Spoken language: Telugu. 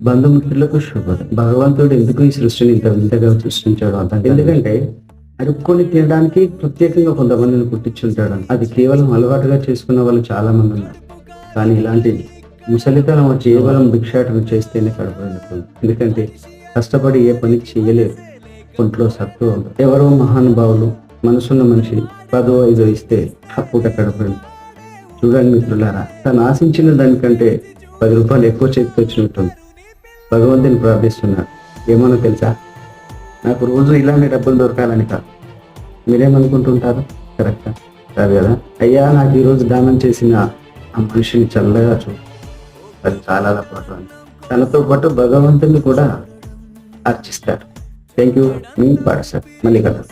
బంధుమిత్రులకు శుభం. భగవంతుడు ఎందుకు ఈ సృష్టిని ఇంత వింతగా సృష్టించాడు అంత? ఎందుకంటే అడుక్కొని తినడానికి ప్రత్యేకంగా కొంతమందిని పుట్టించుంటాడు అది కేవలం అలవాటుగా చేసుకున్న వాళ్ళు చాలా మంది ఉన్నారు. కానీ ఇలాంటి ముసలితనం కేవలం భిక్షాటన చేస్తేనే కడపడుతుంది ఎందుకంటే కష్టపడి ఏ పని చేయలేదు ఒంట్లో సత్తు ఎవరో మహానుభావులు మనసున్న మనిషి పదో ఐదో ఇస్తే అప్పుట కడపడి కడపడు చూడండి మిత్రులారా తను ఆశించిన దానికంటే పది రూపాయలు ఎక్కువ చేతికి వచ్చినట్టుంది. భగవంతుని ప్రార్థిస్తున్నాను ఏమన్నా తెలుసా? నాకు రోజు ఇలాంటి డబ్బులు దొరకాలని కాదు. మీరేమనుకుంటుంటారు? కరెక్టా. కాదు కదా? అయ్యా నాకు ఈరోజు దానం చేసిన ఆ మనిషిని చల్లగా చూ అది చాలా పాటు అని తనతో పాటు భగవంతుని కూడా అర్చిస్తారు. థ్యాంక్ యూ మీ పాఠశాల. మళ్ళీ కదా